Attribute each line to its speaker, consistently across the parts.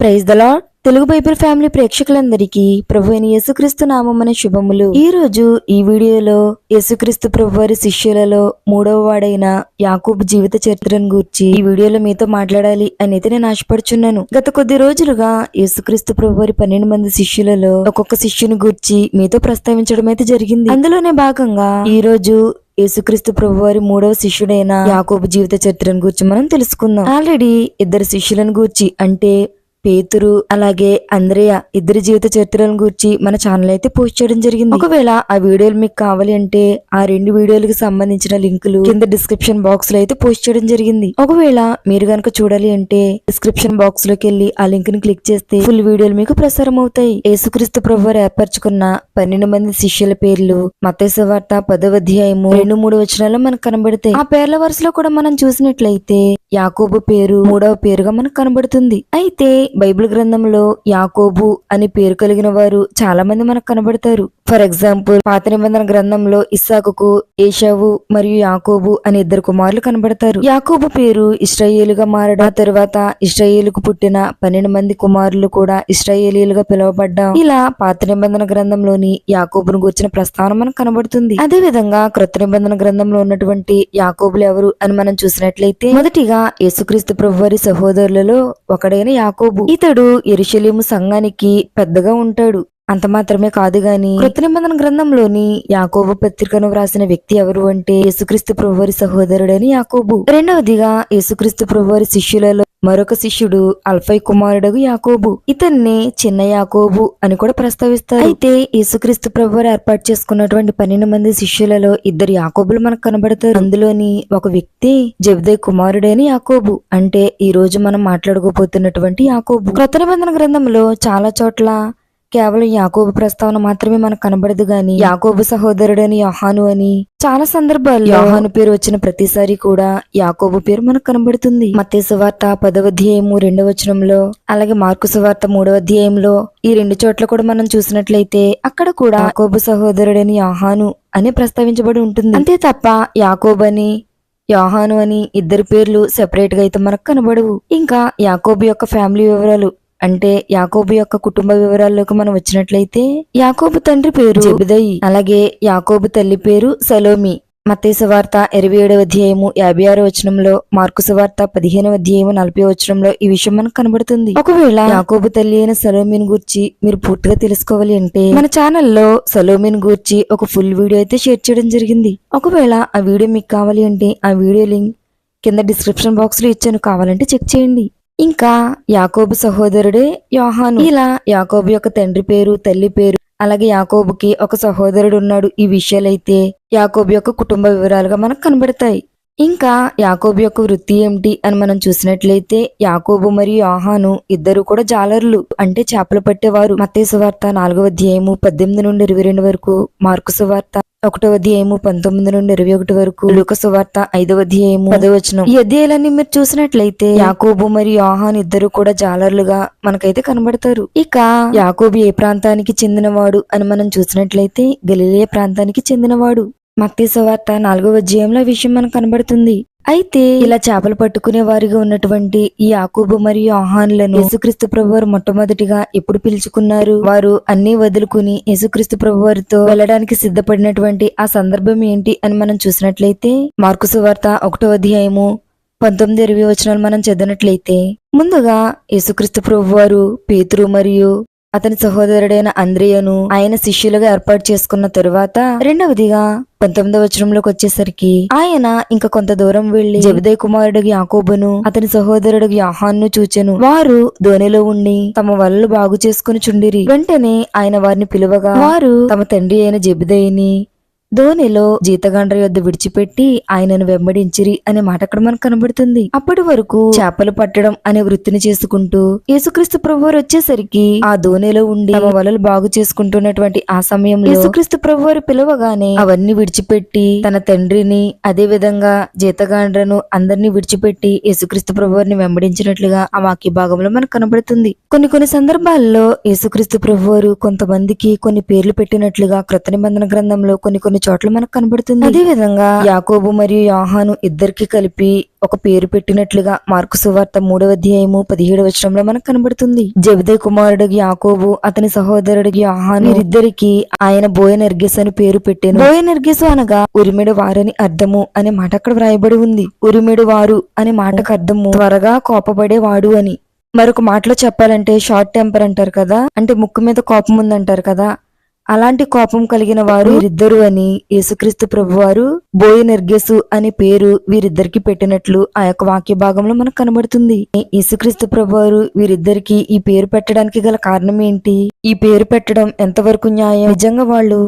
Speaker 1: Praise దలా Telugu Bible family ప్రేక్షకులందరికీ ప్రభు అయిన యేసుక్రీస్తు నామమైన శుభములు. ఈ రోజు ఈ వీడియోలో యేసుక్రీస్తు ప్రభు వారి శిష్యులలో మూడవ వాడైన యాకూబ్ జీవిత చరిత్రను గూర్చి ఈ వీడియోలో మీతో మాట్లాడాలి అని అయితే నేను ఆశపడుచున్నాను. గత కొద్ది రోజులుగా యేసుక్రీస్తు ప్రభు వారి పన్నెండు మంది శిష్యులలో ఒక్కొక్క శిష్యుని గూర్చి మీతో ప్రస్తావించడం అయితే జరిగింది. అందులోనే భాగంగా ఈ రోజు యేసుక్రీస్తు ప్రభు వారి మూడవ శిష్యుడైన యాకోబు జీవిత చరిత్రను గురించి మనం తెలుసుకుందాం. ఆల్రెడీ ఇద్దరు శిష్యులను గూర్చి అంటే పేతురు అలాగే అంద్రయ ఇద్దరి జీవిత చరిత్రలను గురించి మన ఛానల్ అయితే పోస్ట్ చేయడం జరిగింది. ఒకవేళ ఆ వీడియోలు మీకు కావాలి అంటే ఆ రెండు వీడియోలకు సంబంధించిన లింకులు కింద డిస్క్రిప్షన్ బాక్స్లో అయితే పోస్ట్ చేయడం జరిగింది. ఒకవేళ మీరు గనక చూడాలి అంటే డిస్క్రిప్షన్ బాక్స్లోకి వెళ్ళి ఆ లింక్ని క్లిక్ చేస్తే ఫుల్ వీడియోలు మీకు ప్రసారం అవుతాయి. యేసుక్రీస్తు ప్రభు ఏర్పరచుకున్న పన్నెండు మంది శిష్యుల పేర్లు మతేసు వార్త పదవ అధ్యాయము రెండు మూడు వచనాల్లో మనకు కనబడతాయి. ఆ పేర్ల వరుసలో కూడా మనం చూసినట్లయితే యాకోబు పేరు మూడవ పేరుగా మనకు కనబడుతుంది. అయితే బైబిల్ గ్రంథంలో యాకోబు అని పేరు కలిగిన వారు చాలా మంది మనకు కనబడతారు. ఫర్ ఎగ్జాంపుల్ పాత నిబంధన గ్రంథంలో ఇస్సాకుకు ఏషావు మరియు యాకోబు అని ఇద్దరు కుమారులు కనబడతారు. యాకోబు పేరు ఇస్రాయేలుగా మారడం తరువాత ఇస్రాయేలుకు పుట్టిన పన్నెండు మంది కుమారులు కూడా ఇస్రాయేలీలుగా పిలువబడ్డాం. ఇలా పాత నిబంధన గ్రంథంలోని యాకోబును గురించిన ప్రస్తావన మనకు కనబడుతుంది. అదే విధంగా క్రొత్త నిబంధన గ్రంథంలో ఉన్నటువంటి యాకోబులు ఎవరు అని మనం చూసినట్లయితే మొదటిగా యేసుక్రీస్తు ప్రభు వారి సహోదరులలో ఒకడైన యాకోబు ఇతడు ఎరుషలేము సంఘానికి పెద్దగా ఉంటాడు. అంత మాత్రమే కాదు గాని కృత నిబంధన గ్రంథంలోని యాకోబు పత్రికను వ్రాసిన వ్యక్తి ఎవరు అంటే యేసుక్రీస్తు ప్రభువారి సహోదరుడని యాకోబు. రెండవదిగా యేసుక్రీస్తు ప్రభువారి శిష్యులలో మరొక శిష్యుడు అల్ఫై కుమారుడు యాకోబు. ఇతన్ని చిన్న యాకోబు అని కూడా ప్రస్తావిస్తారు. అయితే యేసుక్రీస్తు ప్రభు ఏర్పాటు చేసుకున్నటువంటి పన్నెండు మంది శిష్యులలో ఇద్దరు యాకోబులు మనకు కనబడతారు. అందులోని ఒక వ్యక్తి జబ్దే కుమారుడైన యాకోబు. అంటే ఈ రోజు మనం మాట్లాడుకోబోతున్నటువంటి యాకోబు. కృత నిబంధన గ్రంథంలో చాలా చోట్ల కేవలం యాకోబు ప్రస్తావన మాత్రమే మనకు కనబడదు గాని యాకోబు సహోదరుడని యోహాను అని. చాలా సందర్భాల్లో యోహాను పేరు వచ్చిన ప్రతిసారి కూడా యాకోబు పేరు మనకు కనబడుతుంది. మత్తేసు వార్త పదవ అధ్యాయము రెండవ వచనంలో అలాగే మార్కు సువార్త మూడవ అధ్యాయంలో ఈ రెండు చోట్ల కూడా మనం చూసినట్లయితే అక్కడ కూడా యాకోబు సహోదరుడని యోహాను అని ప్రస్తావించబడి ఉంటుంది. అంతే తప్ప యాకోబు అని యోహాను అని ఇద్దరు పేర్లు సెపరేట్గా అయితే మనకు కనబడవు. ఇంకా యాకోబు యొక్క ఫ్యామిలీ వివరాలు అంటే యాకోబు యొక్క కుటుంబ వివరాల్లోకి మనం వచ్చినట్లయితే యాకోబు తండ్రి పేరు జెబెదయి. అలాగే యాకోబు తల్లి పేరు సలోమి. మత్తేసు వార్త ఇరవై ఏడవ అధ్యాయము యాభై ఆరో వచనంలో మార్కుసు వార్త పదిహేనవ అధ్యాయము నలభై వచనంలో ఈ విషయం మనకు కనబడుతుంది. ఒకవేళ యాకోబు తల్లి అయిన సలోమిన్ గురించి మీరు పూర్తిగా తెలుసుకోవాలి అంటే మన ఛానల్లో సలోమిన్ గురించి ఒక ఫుల్ వీడియో అయితే షేర్ చేయడం జరిగింది. ఒకవేళ ఆ వీడియో మీకు కావాలి అంటే ఆ వీడియో లింక్ కింద డిస్క్రిప్షన్ బాక్స్లో ఇచ్చాను. కావాలంటే చెక్ చేయండి. ఇంకా యాకోబు సహోదరుడే యోహాను. ఇలా యాకోబు యొక్క తండ్రి పేరు తల్లి పేరు అలాగే యాకోబుకి ఒక సహోదరుడు ఉన్నాడు. ఈ విషయాలైతే యాకోబు యొక్క కుటుంబ వివరాలుగా మనకు కనబడతాయి. ఇంకా యాకోబు యొక్క వృత్తి ఏమిటి అని మనం చూసినట్లయితే యాకోబు మరియు యోహాను ఇద్దరు కూడా జాలర్లు అంటే చేపలు పట్టేవారు. మత్తేసు వార్త నాలుగవ అధ్యాయము పద్దెనిమిది నుండి ఇరవై రెండు వరకు మార్కుసు వార్త ఒకటవ అధ్యాయము పంతొమ్మిది నుండి ఇరవై ఒకటి వరకు లూకసు వార్త ఐదవ అధ్యాయము పదవచనం ఈ అధ్యాయాలన్నీ మీరు చూసినట్లయితే యాకోబు మరియు ఆహాన్ ఇద్దరు కూడా జాలర్లుగా మనకైతే కనబడతారు. ఇక యాకోబు ఏ ప్రాంతానికి చెందినవాడు అని మనం చూసినట్లయితే గలిలే ప్రాంతానికి చెందినవాడు. మత్తీసు సువార్త నాలుగో అధ్యాయంలో విషయం మనకు కనబడుతుంది. అయితే ఇలా చేపలు పట్టుకునే వారిగా ఉన్నటువంటి ఈ యాకూబు మరియు ఆహాన్లను యేసుక్రీస్తు ప్రభు వారు మొట్టమొదటిగా ఎప్పుడు పిలుచుకున్నారు? వారు అన్ని వదులుకుని యేసుక్రీస్తు ప్రభు వారితో వెళ్ళడానికి సిద్ధపడినటువంటి ఆ సందర్భం ఏంటి అని మనం చూసినట్లయితే మార్కుసు వార్త ఒకటో అధ్యాయము పంతొమ్మిది ఇరవై వచనాలు మనం చదివినట్లయితే ముందుగా యేసుక్రీస్తు ప్రభు వారు పేతురు మరియు అతని సహోదరుడైన అంద్రియను ఆయన శిష్యులుగా ఏర్పాటు చేసుకున్న తరువాత రెండవదిగా పంతొమ్మిదవ వచనంలోకి వచ్చేసరికి ఆయన ఇంకా కొంత దూరం వెళ్ళి జబదయ్ కుమారుడు యాకోబును అతని సహోదరుడు యాహాన్ను చూచెను. వారు ధోనిలో ఉండి తమ వలలు బాగు చేసుకుని చుండిరి. వెంటనే ఆయన వారిని పిలువగా వారు తమ తండ్రి అయిన జబిదయిని ధోనిలో జీతగాండ్ర యొద్ద విడిచిపెట్టి ఆయనను వెంబడించిరి అనే మాట అక్కడ మనకు కనబడుతుంది. అప్పటి వరకు చేపలు పట్టడం అనే వృత్తిని చేసుకుంటూ యేసుక్రీస్తు ప్రభువారు వచ్చేసరికి ఆ ధోనిలో ఉండి తమ వలలు బాగు చేసుకుంటున్నటువంటి ఆ సమయంలో యేసుక్రీస్తు ప్రభువారు పిలవగానే అవన్నీ విడిచిపెట్టి తన తండ్రిని అదే విధంగా జీతగాండ్రను అందరినీ విడిచిపెట్టి యేసుక్రీస్తు ప్రభువారిని వెంబడించినట్లుగా ఆ వాక్య భాగంలో మనకు కనబడుతుంది. కొన్ని కొన్ని సందర్భాల్లో యేసుక్రీస్తు ప్రభువారు కొంతమందికి కొన్ని పేర్లు పెట్టినట్లుగా కృత నిబంధన గ్రంథంలో కొన్ని కొన్ని కొన్ని చోట్ల మనకు కనబడుతుంది. అదే విధంగా యాకోబు మరియు యోహాను ఇద్దరికి కలిపి ఒక పేరు పెట్టినట్లుగా మార్కు సువార్త మూడవ అధ్యాయము పదిహేడు వచనంలో మనకు కనబడుతుంది. జబిదే కుమారుడు యాకోబు అతని సహోదరుడు యోహాను వీరిద్దరికి ఆయన బోయ నెర్గెస్ అని పేరు పెట్టాను. బోయ నెర్గెస్ అనగా ఉరిమిడి వారని అర్థము అనే మాట అక్కడ వ్రాయబడి ఉంది. ఉరిమిడి వారు అనే మాటకు అర్థము త్వరగా కోపపడేవాడు అని. మరొక మాటలో చెప్పాలంటే షార్ట్ టెంపర్ అంటారు కదా అంటే ముక్కు మీద కోపం ఉందంటారు కదా అలాంటి కోపం కలిగిన వారు వీరిద్దరు అని యేసుక్రీస్తు ప్రభువారు బోయ నిర్గెసు అనే పేరు వీరిద్దరికి పెట్టినట్లు ఆ యొక్క వాక్య భాగంలో మనకు కనబడుతుంది. యేసుక్రీస్తు ప్రభువారు వీరిద్దరికి ఈ పేరు పెట్టడానికి గల కారణం ఏంటి? ఈ పేరు పెట్టడం ఎంతవరకు న్యాయం? నిజంగా వాళ్ళు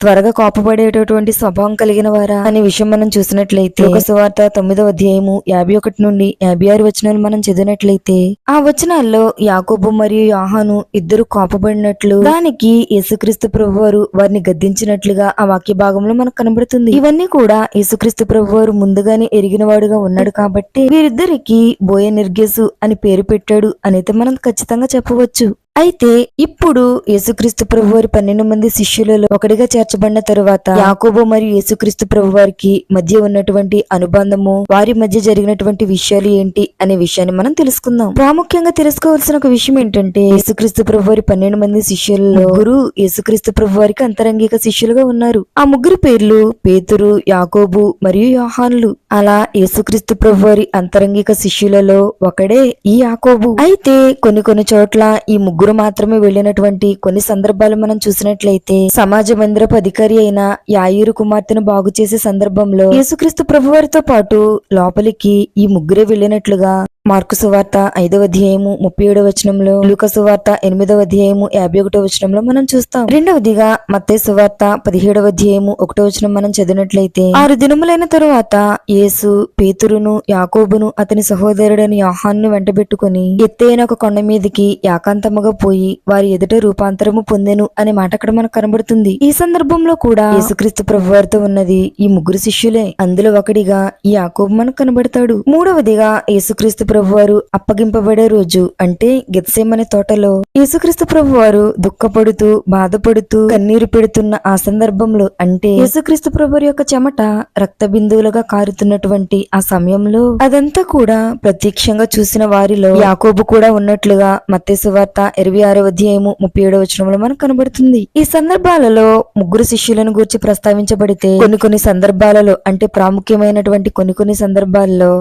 Speaker 1: త్వరగా కోపపడేటటువంటి స్వభావం కలిగిన వారా అనే విషయం మనం చూసినట్లయితే ఒక సువార్త తొమ్మిదవ అధ్యాయము యాభై ఒకటి నుండి యాభై ఆరు వచనాలు మనం చదివినట్లయితే ఆ వచనాల్లో యాకోబు మరియు యాహాను ఇద్దరు కోపపడినట్లు దానికి యేసుక్రీస్తు ప్రభు వారు వారిని గద్దించినట్లుగా ఆ వాక్య భాగంలో మనకు కనబడుతుంది. ఇవన్నీ కూడా యేసుక్రీస్తు ప్రభు వారు ముందుగానే ఎరిగినవాడుగా ఉన్నాడు కాబట్టి వీరిద్దరికి బోయ నిర్గేసు అని పేరు పెట్టాడు అనేది మనం ఖచ్చితంగా చెప్పవచ్చు. అయితే ఇప్పుడు యేసుక్రీస్తు ప్రభు వారి పన్నెండు మంది శిష్యులలో ఒకటిగా చేర్చబడిన తరువాత యాకోబు మరియు యేసుక్రీస్తు ప్రభు వారికి మధ్య ఉన్నటువంటి అనుబంధము వారి మధ్య జరిగినటువంటి విషయాలు ఏంటి అనే విషయాన్ని మనం తెలుసుకుందాం. ప్రాముఖ్యంగా తెలుసుకోవాల్సిన ఒక విషయం ఏంటంటే యేసుక్రీస్తు ప్రభు వారి పన్నెండు మంది శిష్యులలో గురు యేసుక్రీస్తు ప్రభు వారికి అంతరంగిక శిష్యులుగా ఉన్నారు. ఆ ముగ్గురు పేర్లు పేతురు యాకోబు మరియు యోహాన్లు. అలా యేసుక్రీస్తు ప్రభు వారి అంతరంగిక శిష్యులలో ఒకడే ఈ యాకోబు. అయితే కొన్ని కొన్ని చోట్ల ఈ ముగ్గురు మాత్రమే వెళ్ళినటువంటి కొన్ని సందర్భాలు మనం చూసినట్లయితే సమాజ మందిరపు అధికారి అయిన యాయూరు కుమార్తెను బాగు చేసే సందర్భంలో యేసుక్రీస్తు ప్రభువారితో పాటు లోపలికి ఈ ముగ్గురే వెళ్ళినట్లుగా మార్కు సువార్త ఐదవ అధ్యాయము ముప్పై ఏడవ వచనంలో లూక సువార్త ఎనిమిదవ అధ్యాయము యాభై ఒకటో వచనంలో మనం చూస్తాం. రెండవదిగా మత్తే సువార్త పదిహేడవ అధ్యాయము ఒకటో వచనం మనం చదివినట్లయితే ఆరు దినములైన తరువాత యేసు పేతురును యాకోబును అతని సహోదరుడని యాహాన్ను వెంటబెట్టుకుని ఎత్తైన ఒక కొండ మీదకి ఏకాంతముగా పోయి వారి ఎదుట రూపాంతరము పొందెను అనే మాట అక్కడ మనకు కనబడుతుంది. ఈ సందర్భంలో కూడా యేసుక్రీస్తు ప్రభు వారితో ఉన్నది ఈ ముగ్గురు శిష్యులే. అందులో ఒకడిగా ఈ యాకోబు మనకు కనబడతాడు. మూడవదిగా యేసుక్రీస్తు ప్రభువారు అప్పగింపబడే రోజు అంటే గెత్సేమని తోటలో యేసుక్రీస్తు ప్రభువారు దుఃఖపడుతూ బాధపడుతూ కన్నీరు పెడుతున్న ఆ సందర్భంలో అంటే యేసుక్రీస్తు ప్రభువారి యొక్క చెమట రక్త బిందువులుగా కారుతున్నటువంటి ఆ సమయంలో అదంతా కూడా ప్రత్యక్షంగా చూసిన వారిలో యాకోబు కూడా ఉన్నట్లుగా మత్తేసు వార్త ఇరవై ఆరో అధ్యాయము ముప్పై ఏడో వచనంలో మనకు కనబడుతుంది. ఈ సందర్భాలలో ముగ్గురు శిష్యులను గురించి ప్రస్తావించబడితే కొన్ని కొన్ని సందర్భాలలో అంటే ప్రాముఖ్యమైనటువంటి కొన్ని కొన్ని సందర్భాల్లో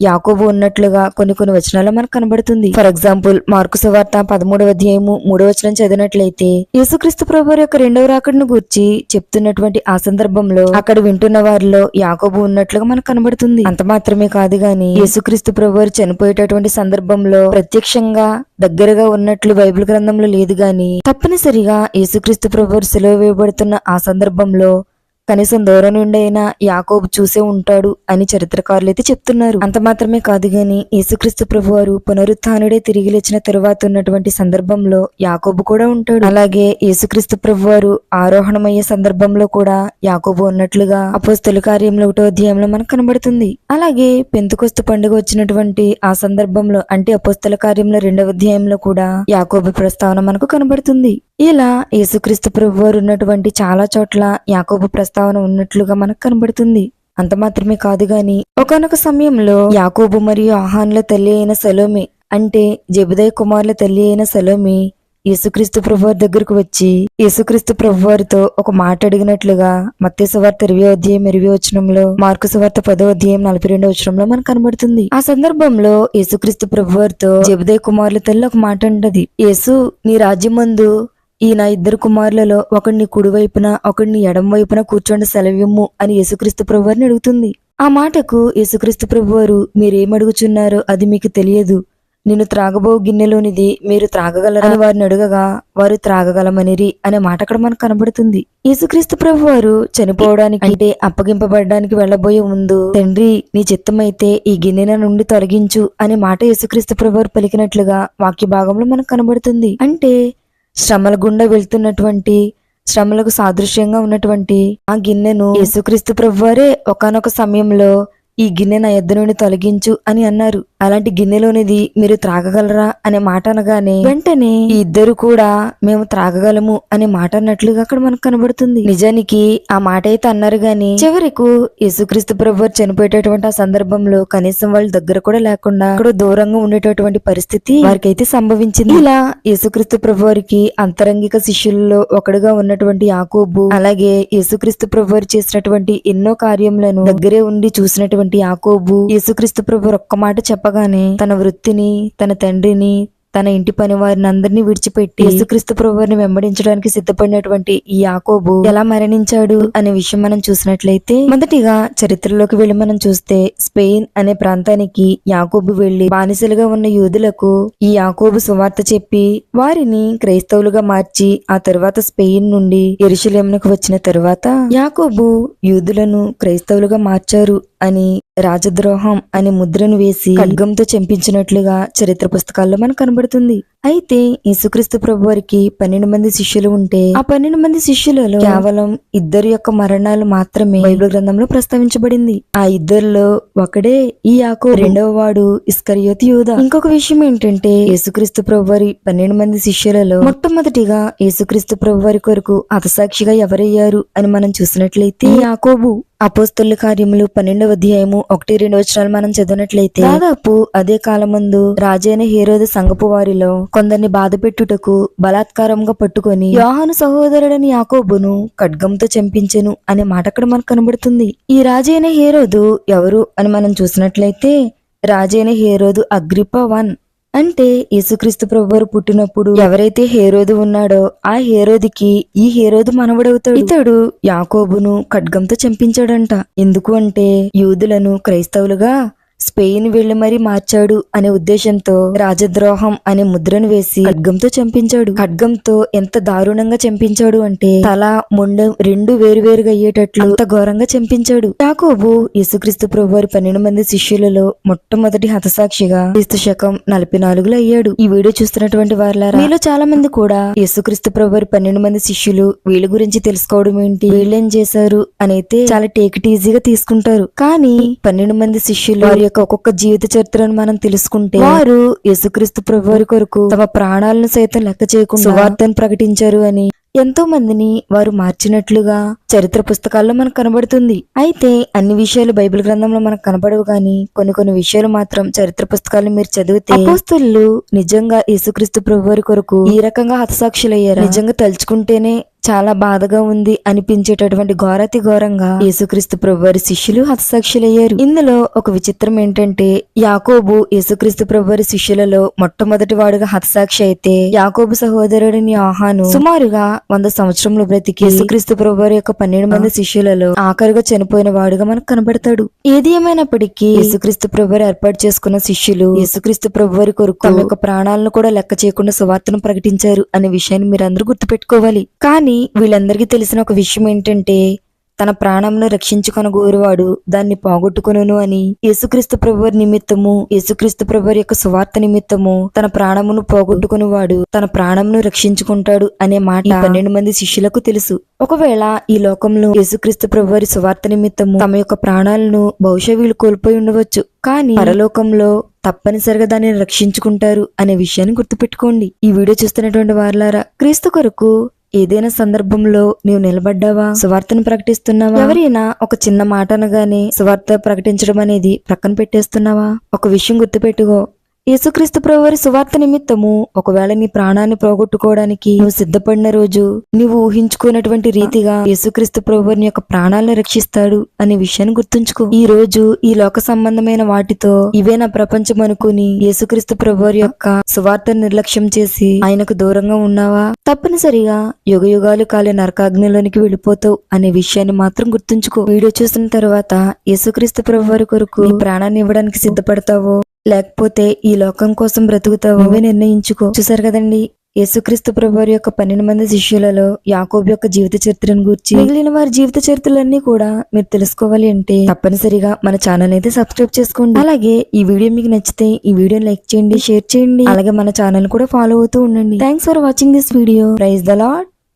Speaker 1: యాకోబు ఉన్నట్లుగా కొన్ని కొన్ని వచనాలు మనకు కనబడుతుంది. ఫర్ ఎగ్జాంపుల్ మార్కు సువార్త పదమూడవ అధ్యాయము మూడవ వచనం చదివినట్లయితే యేసుక్రీస్తు ప్రభు యొక్క రెండవ రాకడను గూర్చి చెప్తున్నటువంటి ఆ సందర్భంలో అక్కడ వింటున్న వారిలో యాకోబు ఉన్నట్లుగా మనకు కనబడుతుంది. అంత మాత్రమే కాదు గాని యేసుక్రీస్తు ప్రభు చనిపోయేటటువంటి సందర్భంలో ప్రత్యక్షంగా దగ్గరగా ఉన్నట్లు బైబిల్ గ్రంథంలో లేదు గాని తప్పనిసరిగా యేసుక్రీస్తు ప్రభు సెలవు వేయబడుతున్న ఆ సందర్భంలో కనీసం దూరం నుండి అయినా యాకోబు చూసే ఉంటాడు అని చరిత్రకారులు అయితే చెప్తున్నారు. అంత మాత్రమే కాదు గాని యేసుక్రీస్తు ప్రభు వారు పునరుత్నుడే తిరిగి లేచిన తరువాత ఉన్నటువంటి సందర్భంలో యాకోబు కూడా ఉంటాడు. అలాగే యేసుక్రీస్తు ప్రభు వారు ఆరోహణమయ్యే సందర్భంలో కూడా యాకోబు ఉన్నట్లుగా అపోస్తుల కార్యంలో ఒకటో అధ్యాయంలో మనకు కనబడుతుంది. అలాగే పెంతుకొస్తు పండుగ వచ్చినటువంటి ఆ సందర్భంలో అంటే అపోస్తుల కార్యంలో రెండవ అధ్యాయంలో కూడా యాకోబు ప్రస్తావన మనకు కనబడుతుంది. ఇలా యేసుక్రీస్తు ప్రభు వారు ఉన్నటువంటి చాలా చోట్ల యాకోబు ప్రస్తావన ఉన్నట్లుగా మనకు కనబడుతుంది. అంత మాత్రమే కాదు గాని ఒకనొక సమయంలో యాకోబు మరియు ఆహాన్ల తల్లి అయిన సలోమి అంటే జబుదయ్ కుమార్ల తల్లి అయిన సలోమి యేసుక్రీస్తు ప్రభువారి దగ్గరకు వచ్చి యేసుక్రీస్తు ప్రభువారితో ఒక మాట అడిగినట్లుగా మత్స్యవార్త ఇరవై అధ్యాయం ఇరవై వచనంలో మార్కు సువార్త పదో అధ్యాయం నలభై రెండో వచనంలో మనకు కనబడుతుంది. ఆ సందర్భంలో యేసుక్రీస్తు ప్రభువారితో జబుదయ్ కుమారుల తల్లి ఒక మాట అంటది. యేసు నీ రాజ్యమందు ఈ ఈయన ఇద్దరు కుమారులలో ఒకడిని కుడివైపున ఒకడిని ఎడంవైపున కూర్చోండి సెలవిమ్ము అని యేసుక్రీస్తు ప్రభువారిని అడుగుతుంది. ఆ మాటకు యేసుక్రీస్తు ప్రభువారు మీరేమడుగుచున్నారో అది మీకు తెలియదు. నేను త్రాగబో గిన్నెలోనిది మీరు త్రాగగలరని వారిని అడగగా వారు త్రాగగలమనిరి అనే మాట అక్కడ మనకు కనబడుతుంది. యేసుక్రీస్తు ప్రభు వారు చనిపోవడానికి అంటే అప్పగింపబడడానికి వెళ్ళబోయే ముందు తండ్రి నీ చిత్తమైతే ఈ గిన్నెన నుండి తొలగించు అనే మాట యేసుక్రీస్తు ప్రభు వారు పలికినట్లుగా వాక్య భాగంలో మనకు కనబడుతుంది. అంటే శ్రమల గుండా వెళ్తున్నటువంటి శ్రమలకు సాదృశ్యంగా ఉన్నటువంటి ఆ గిన్నెను యేసుక్రీస్తు ప్రభువారే ఒకానొక సమయంలో ఈ గిన్నె నా ఎద్దు నుండి తొలగించు అని అన్నారు. అలాంటి గిన్నెలోనిది మీరు త్రాగగలరా అనే మాట అనగానే వెంటనే ఈ ఇద్దరు కూడా మేము త్రాగగలము అనే మాట అన్నట్లుగా అక్కడ మనకు కనబడుతుంది. నిజానికి ఆ మాట అయితే అన్నారు గాని చివరకు యేసుక్రీస్తు ప్రభు చనిపోయేటటువంటి ఆ సందర్భంలో కనీసం వాళ్ళ దగ్గర కూడా లేకుండా అక్కడ దూరంగా ఉండేటటువంటి పరిస్థితి వారికైతే సంభవించింది. ఇలా యేసుక్రీస్తు ప్రభు వారికి అంతరంగిక శిష్యులలో ఒకడుగా ఉన్నటువంటి యాకోబు అలాగే యేసుక్రీస్తు ప్రభు వారు చేసినటువంటి ఎన్నో కార్యములను దగ్గరే ఉండి చూసినటువంటి యాకోబు యేసుక్రీస్తు ప్రభు ఒక్క మాట చెప్పగానే తన వృత్తిని తన తండ్రిని తన ఇంటి పని వారిని అందరినీ విడిచిపెట్టి యేసుక్రీస్తు ప్రభువారిని వెంబడించడానికి సిద్ధపడినటువంటి ఈ యాకోబు ఎలా మరణించాడు అనే విషయం మనం చూసినట్లయితే మొదటిగా చరిత్రలోకి వెళ్ళి మనం చూస్తే స్పెయిన్ అనే ప్రాంతానికి యాకోబు వెళ్ళి బానిసలుగా ఉన్న యూదులకు ఈ యాకోబు సువార్త చెప్పి వారిని క్రైస్తవులుగా మార్చి ఆ తరువాత స్పెయిన్ నుండి ఎరుషలేమునకు వచ్చిన తరువాత యాకోబు యూదులను క్రైస్తవులుగా మార్చారు అని రాజద్రోహం అని ముద్రను వేసి ఖడ్గంతో చంపించినట్లుగా చరిత్ర పుస్తకాల్లో మనకు కనబడుతుంది. అయితే యేసుక్రీస్తు ప్రభు వారికి పన్నెండు మంది శిష్యులు ఉంటే ఆ పన్నెండు మంది శిష్యులలో కేవలం ఇద్దరు యొక్క మరణాలు మాత్రమే బైబిల్ గ్రంథంలో ప్రస్తావించబడింది. ఆ ఇద్దరిలో ఒకడే ఈ యాకో రెండవ వాడు ఇస్కరియోతి యూదా. ఇంకొక విషయం ఏంటంటే యేసుక్రీస్తు ప్రభు వారి పన్నెండు మంది శిష్యులలో మొట్టమొదటిగా యేసుక్రీస్తు ప్రభు వారి కొరకు హతసాక్షిగా ఎవరయ్యారు అని మనం చూసినట్లయితే ఈ యాకోబు అపోస్తుల కార్యములు పన్నెండవ అధ్యాయము ఒకటి రెండు వచనాలు మనం చదివినట్లయితే దాదాపు అదే కాలం ముందు రాజైన హేరోద సంగపు వారిలో కొందరిని బాధ పెట్టుటకు బలాత్కారంగా పట్టుకొని యోహాను సహోదరుడని యాకోబును ఖడ్గంతో చంపించెను అనే మాట అక్కడ మనకు కనబడుతుంది. ఈ రాజైన హేరోదు ఎవరు అని మనం చూసినట్లయితే రాజైన హేరోదు అగ్రిప వన్. అంటే యేసుక్రీస్తు ప్రభువారు పుట్టినప్పుడు ఎవరైతే హేరోదు ఉన్నాడో ఆ హేరోదికి ఈ హేరోదు మనవడవుతాడు. ఇతడు యాకోబును ఖడ్గంతో చంపించాడంట. ఎందుకు అంటే యూదులను క్రైస్తవులుగా స్పెయిన్ వెళ్ళి మరీ మార్చాడు అనే ఉద్దేశంతో రాజద్రోహం అనే ముద్రను వేసి ఖడ్గంతో చంపించాడు. ఖడ్గంతో ఎంత దారుణంగా చంపించాడు అంటే తల ముండం రెండు వేరువేరుగా అయ్యేటట్లు అంత ఘోరంగా చంపించాడు. యాకోబు యేసుక్రీస్తు ప్రభు వారి పన్నెండు మంది శిష్యులలో మొట్టమొదటి హతసాక్షిగా క్రీస్తు శకం నలభై నాలుగులో అయ్యాడు. ఈ వీడియో చూస్తున్నటువంటి వారిలారా మీలో చాలా మంది కూడా యేసుక్రీస్తు ప్రభు వారి పన్నెండు మంది శిష్యులు వీళ్ళ గురించి తెలుసుకోవడం ఏంటి? వీళ్ళేం చేశారు? అని అయితే చాలా టేక్ ఈజీగా తీసుకుంటారు. కానీ పన్నెండు మంది శిష్యులు వారి యొక్క ఒక్కొక్క జీవిత చరిత్రను మనం తెలుసుకుంటే వారు యేసుక్రీస్తు ప్రభు వారి కొరకు తమ ప్రాణాలను సైతం లెక్క చేయకుండా సువార్తను ప్రకటించారు అని ఎంతో మందిని వారు మార్చినట్లుగా చరిత్ర పుస్తకాల్లో మనకు కనబడుతుంది. అయితే అన్ని విషయాలు బైబిల్ గ్రంథంలో మనకు కనబడవు కానీ కొన్ని కొన్ని విషయాలు మాత్రం చరిత్ర పుస్తకాలను మీరు చదివితే అపోస్తులు నిజంగా యేసుక్రీస్తు ప్రభు వారి కొరకు ఈ రకంగా హతసాక్షులయ్యారు? నిజంగా తలుచుకుంటేనే చాలా బాధగా ఉంది అనిపించేటటువంటి ఘోరతి ఘోరంగా యేసుక్రీస్తు ప్రభు వారి శిష్యులు హతసాక్షులయ్యారు. ఇందులో ఒక విచిత్రం ఏంటంటే యాకోబు యేసుక్రీస్తు ప్రభు వారి శిష్యులలో మొట్టమొదటి వాడుగా హతసాక్షి అయితే యాకోబు సహోదరుడిని ఆహాను సుమారుగా వంద సంవత్సరంలో బ్రతికి యేసుక్రీస్తు ప్రభు వారి యొక్క పన్నెండు మంది శిష్యులలో ఆఖరిగా చనిపోయిన వాడుగా మనకు కనబడతాడు. ఏది ఏమైనప్పటికీ యేసుక్రీస్తు ప్రభు వారు ఏర్పాటు చేసుకున్న శిష్యులు యేసుక్రీస్తు ప్రభు వారి కొరకు తమ యొక్క ప్రాణాలను కూడా లెక్క చేయకుండా సువార్తను ప్రకటించారు అనే విషయాన్ని మీరందరూ గుర్తుపెట్టుకోవాలి. కానీ వీళ్ళందరికీ తెలిసిన ఒక విషయం ఏంటంటే తన ప్రాణంను రక్షించుకొనగోరువాడు దాన్ని పోగొట్టుకును అని యేసుక్రీస్తు ప్రభువారి నిమిత్తము యేసుక్రీస్తు ప్రభువారి యొక్క సువార్త నిమిత్తము తన ప్రాణమును పోగొట్టుకునివాడు తన ప్రాణమును రక్షించుకుంటాడు అనే మాట పన్నెండు మంది శిష్యులకు తెలుసు. ఒకవేళ ఈ లోకంలో యేసుక్రీస్తు ప్రభువారి సువార్త నిమిత్తము తమ యొక్క ప్రాణాలను బహుశా వీళ్ళు కోల్పోయి ఉండవచ్చు. కానీ పరలోకంలో తప్పనిసరిగా దానిని రక్షించుకుంటారు అనే విషయాన్ని గుర్తుపెట్టుకోండి. ఈ వీడియో చూస్తున్నటువంటి వారులారా క్రీస్తు కొరకు ఏదైనా సందర్భంలో నీవు నిలబడ్డావా? సువార్తను ప్రకటిస్తున్నావా? ఎవరైనా ఒక చిన్న మాట అనగానే సువార్త ప్రకటించడం అనేది ప్రక్కన పెట్టేస్తున్నావా? ఒక విషయం గుర్తుపెట్టుకో. యేసుక్రీస్తు ప్రభువారి సువార్త నిమిత్తము ఒకవేళ నీ ప్రాణాన్ని పోగొట్టుకోవడానికి నువ్వు సిద్ధపడిన రోజు నీవు ఊహించుకున్నటువంటి రీతిగా యేసుక్రీస్తు ప్రభువారిని యొక్క ప్రాణాలను రక్షిస్తాడు అనే విషయాన్ని గుర్తుంచుకో. ఈ రోజు ఈ లోక సంబంధమైన వాటితో ఇవే నా ప్రపంచం అనుకుని యేసుక్రీస్తు ప్రభువారి యొక్క సువార్తను నిర్లక్ష్యం చేసి ఆయనకు దూరంగా ఉన్నావా? తప్పనిసరిగా యుగ యుగాలు కాలే నరకాగ్నిలోనికి వెళ్ళిపోతావు అనే విషయాన్ని మాత్రం గుర్తుంచుకో. వీడియో చూసిన తర్వాత యేసుక్రీస్తు ప్రభువారి కొరకు ప్రాణాన్ని ఇవ్వడానికి సిద్ధపడతావో లేకపోతే ఈ లోకం కోసం బ్రతుకుతావో నిర్ణయించుకో. చూసారు కదండి? యేసుక్రీస్తు ప్రభువారి యొక్క పన్నెండు మంది శిష్యులలో యాకోబ్ యొక్క జీవిత చరిత్రను గురించి మిగిలిన వారి జీవిత చరిత్రలన్నీ కూడా మీరు తెలుసుకోవాలి అంటే తప్పనిసరిగా మన ఛానల్ అయితే సబ్స్క్రైబ్ చేసుకోండి. అలాగే ఈ వీడియో మీకు నచ్చితే ఈ వీడియో లైక్ చేయండి షేర్ చేయండి. అలాగే మన ఛానల్ కూడా ఫాలో అవుతూ ఉండండి. Thanks for watching this video. Praise the Lord